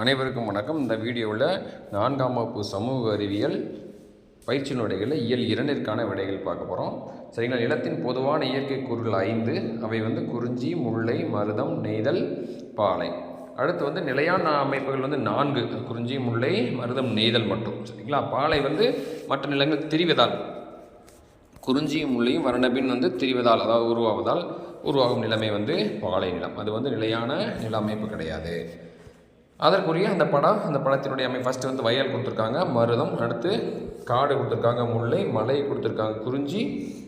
அனைவருக்கும் வணக்கம். இந்த வீடியோவில் நான்காம் வகுப்பு சமூக அறிவியல் பயிற்சி நுடைகளில் இயல் இரண்டிற்கான விடைகள் பார்க்க போகிறோம் சரிங்களா? நிலத்தின் பொதுவான இயற்கை கூறுகள் ஐந்து. அவை வந்து குறிஞ்சி முல்லை மருதம் நெய்தல் பாலை. அடுத்து வந்து நிலையான அமைப்புகள் வந்து நான்கு. குறிஞ்சி முல்லை மருதம் நெய்தல் மட்டும். சரிங்களா? பாலை வந்து மற்ற நிலங்கள் திரிவதால் குறிஞ்சியும் முள்ளையும் வரணபின் வந்து திரிவதால் அதாவது உருவாவதால் உருவாகும் நிலைமை வந்து பாலை நிலம். அது வந்து நிலையான நில அமைப்பு கிடையாது. அதற்குரிய அந்த படம் அந்த படத்தினுடைய அமை ஃபஸ்ட்டு வந்து வயல் கொடுத்துருக்காங்க மருதம் அடுத்து காடு கொடுத்துருக்காங்க முல்லை மலை கொடுத்துருக்காங்க குறிஞ்சி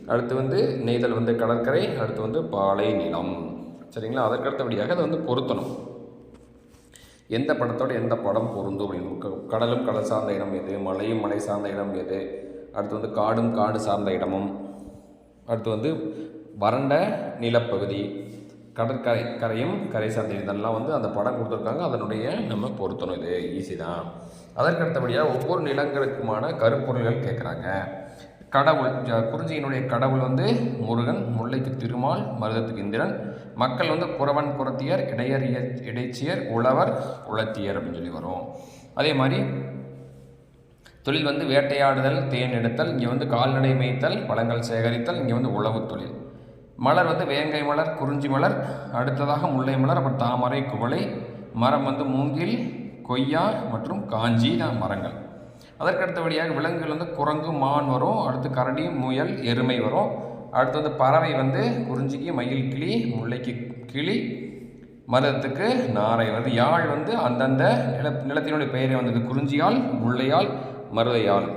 அடுத்து வந்து நெய்தல் வந்து கடற்கரை அடுத்து வந்து பாலை நிலம். சரிங்களா? அதற்கடுத்தபடியாக அதை வந்து பொருத்தணும் எந்த படத்தோட எந்த படம் பொருந்தும் அப்படின்னு. கடலும் கடல் சார்ந்த இடம் எது? மலையும் மலை சார்ந்த இடம் எது? அடுத்து வந்து காடும் காடு சார்ந்த இடமும். அடுத்து வந்து வறண்ட நிலப்பகுதி. கடற்கரை கரையும் கரை சார்ந்த இதெல்லாம் வந்து அந்த படம் கொடுத்துருக்காங்க. அதனுடைய நம்ம பொருத்தணும். இது ஈஸி தான். அதற்கடுத்தபடியாக ஒவ்வொரு நிலங்களுக்குமான கருப்பொருள்கள் கேட்குறாங்க கடவுள் குறிஞ்சியினுடைய கடவுள் வந்து முருகன் முல்லைக்கு திருமால் மருதத்துக்கு இந்திரன். மக்கள் வந்து குறவன் குரத்தியர் இடையர் இய- இடைச்சியர் உழவர் உழத்தியர் அப்படின்னு சொல்லி வரும். அதே மாதிரி தொழில் வந்து வேட்டையாடுதல் தேன் எடுத்தல் இங்கே வந்து கால்நடை மேய்த்தல் பழங்கள் சேகரித்தல் இங்கே வந்து உழவு தொழில். மலர் வந்து வேங்கை மலர் குறிஞ்சி மலர் அடுத்ததாக முல்லை மலர் அப்புறம் தாமரை குவளை மரம் வந்து மூங்கில் கொய்யா மற்றும் காஞ்சி தான் மரங்கள். அதற்கடுத்தபடியாக விலங்குகள் வந்து குரங்கு மான் வரும் அடுத்து கரடி முயல் எருமை வரும். அடுத்து வந்து பறவை வந்து குறிஞ்சிக்கு மயில் கிளி முல்லைக்கு கிளி மருதத்துக்கு நாரை. வருது யாழ் வந்து அந்தந்த நில நிலத்தினுடைய பெயரை வந்தது குறிஞ்சியால் முல்லையால் மருதையால்.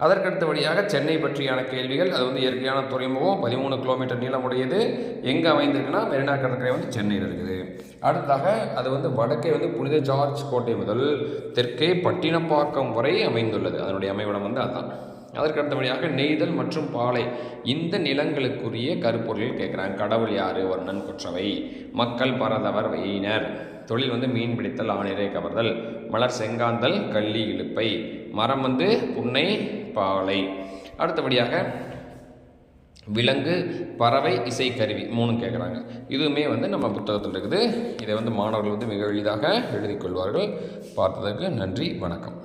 அதற்கடுத்தபடியாக சென்னை பற்றியான கேள்விகள் அது வந்து இயற்கையான துறைமுகம் பதிமூணு கிலோமீட்டர் நீளமுடையது எங்கே அமைந்திருக்குன்னா மெரினா கடற்கரை வந்து சென்னையில் இருக்குது. அடுத்ததாக அது வந்து வடக்கே வந்து புனித ஜார்ஜ் கோட்டை முதல் தெற்கே பட்டினப்பாக்கம் வரை அமைந்துள்ளது. அதனுடைய அமைவிடம் வந்து அதுதான். அதற்கடுத்தபடியாக நெய்தல் மற்றும் பாலை இந்த நிலங்களுக்குரிய கருப்பொருளில் கேட்குறாங்க. கடவுள் யாரு? வர்ணன் குற்றவை. மக்கள் பரதவர் வெயினர். தொழில் வந்து மீன் பிடித்தல் ஆணிரை கவர்தல். மலர் செங்காந்தல் கள்ளி இழுப்பை. மரம் வந்து புன்னை பாலை. அடுத்தபடியாக விலங்கு பறவை இசைக்கருவி மூணு கேட்குறாங்க இதுவுமே வந்து நம்ம புத்தகத்தில் இருக்குது. இதை வந்து மாணவர்கள் வந்து மிக எளிதாக எழுதிக்கொள்வார்கள் பார்த்ததற்கு நன்றி வணக்கம்.